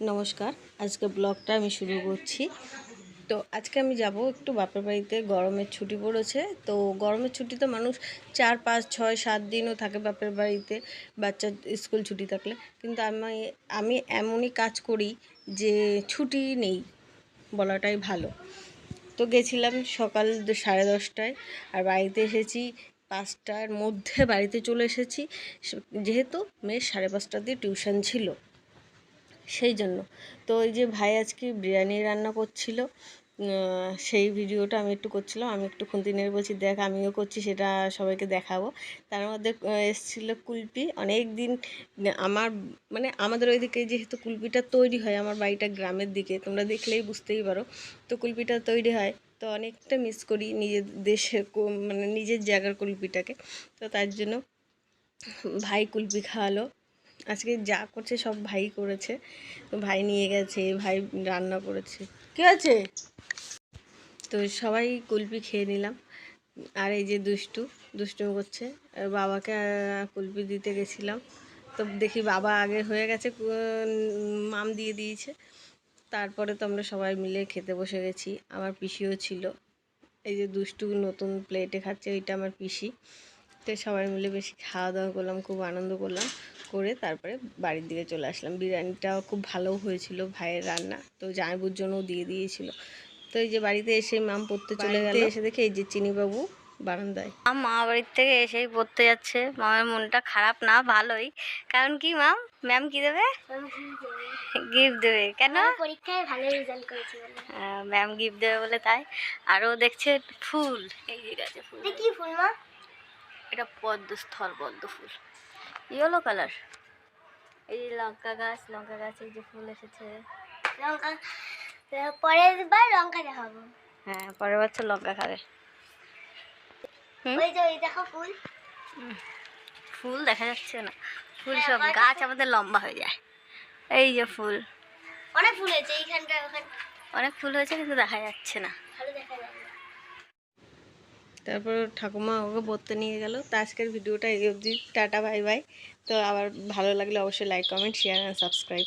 নমস্কার। আজকে ব্লগটা আমি শুরু করছি। তো আজকে আমি যাব একটু বাপের বাড়িতে, গরমের ছুটি পড়েছে। তো গরমের ছুটিতে মানুষ চার, পাঁচ, ছয়, সাত দিনও থাকে বাপের বাড়িতে, বাচ্চার স্কুল ছুটি থাকলে। কিন্তু আমি আমি এমনই কাজ করি যে ছুটি নেই বলাটাই ভালো। তো গেছিলাম সকাল সাড়ে দশটায় আর বাড়িতে এসেছি, পাঁচটার মধ্যে বাড়িতে চলে এসেছি। যেহেতু মেয়ের সাড়ে পাঁচটা দিয়ে টিউশন ছিল। সেই জন্য। তো ওই যে ভাই আজকে বিরিয়ানি রান্না করছিল সেই ভিডিওটা আমি একটু করছিলাম, আমি একটু খুন্তি নেড়ে বলছি, দেখ, আমিও করছি, সেটা সবাইকে দেখাবো। তার মধ্যে এসেছিল কুলপি। অনেক দিন আমার মানে আমাদের ওইদিকে যেহেতু কুলপিটা তৈরি হয়, আমার বাড়িটা গ্রামের দিকে, তোমরা দেখলেই বুঝতেই পারো, তো কুলপিটা তৈরি হয়। তো অনেকটা মিস করি নিজের দেশের মানে নিজের জায়গার কুলপিটাকে। তো তার জন্য ভাই কুলপি খাওয়ালো। আজকে যা করছে সব ভাই করেছে। ভাই নিয়ে গেছে ভাই রান্না করেছে। কি আছে? তো সবাই কুলপি খেয়ে নিলাম। আর এই যে দুষ্টু দুষ্টুমি করছে। আর বাবাকে কুলপি দিতে গেছিলাম। তো দেখি বাবা আগে হয়ে গেছে মাম দিয়ে দিয়েছে। তারপরে তো আমরা সবাই মিলে খেতে বসে গেছি। আমার পিসিও ছিল। এই যে দুষ্টু নতুন প্লেটে খাচ্ছে ওইটা আমার পিসি। তো সবাই মিলে বেশি খাওয়া দাওয়া করলাম খুব আনন্দ করলাম। করে তারপরে বাড়ির দিকে চলে আসলাম। বিরিয়ানিটাও খুব ভালো হয়েছিল ভাইয়ের রান্না। তো জামাইবুর জন্যও দিয়ে দিয়েছিল। তো এই যে বাড়িতে এসে মাম পড়তে চলে গেল। এসে দেখে এই যে চিনিবাবু বারান্দায়। মাম মা বাড়ির থেকে এসেই পড়তে যাচ্ছে। মামের মনটা খারাপ না ভালোই। কারণ কি মাম? ম্যাম কি দেবে? গিফট দেবে। কেন? পরীক্ষায় ভালো রেজাল্ট করেছি ম্যাম গিফট দেবে বলে তাই। আরও দেখছে ফুল। এই যে আছে ফুল। এটা কি ফুল মা? এটা পদ্ম স্থল পদ্ম ফুল ইয়েলো কালার। এই লঙ্কা গাছ লঙ্কা গাছে যে ফুল এসেছে। লঙ্কা পরের বার লঙ্কা দেখাবো। হ্যাঁ পরের বছর লঙ্কা খাবে? ওই যে ওই দেখো ফুল। ফুল দেখা যাচ্ছে না। ফুল হ্যাঁ, সব গাছ আমাদের লম্বা হয়ে যায়। এই যে ফুল। অনেক ফুল হয়েছে এইখানকার ওখানে অনেক ফুল হয়েছে কিন্তু দেখা যাচ্ছে না। ভালো দেখা যায় না। তারপর ঠাকুমা ওকে পড়তে নিয়ে গেল। তো আজকের ভিডিওটা এই অবধি। Tata, bye bye. তো আবার ভালো লাগলে অবশ্যই like comment share and subscribe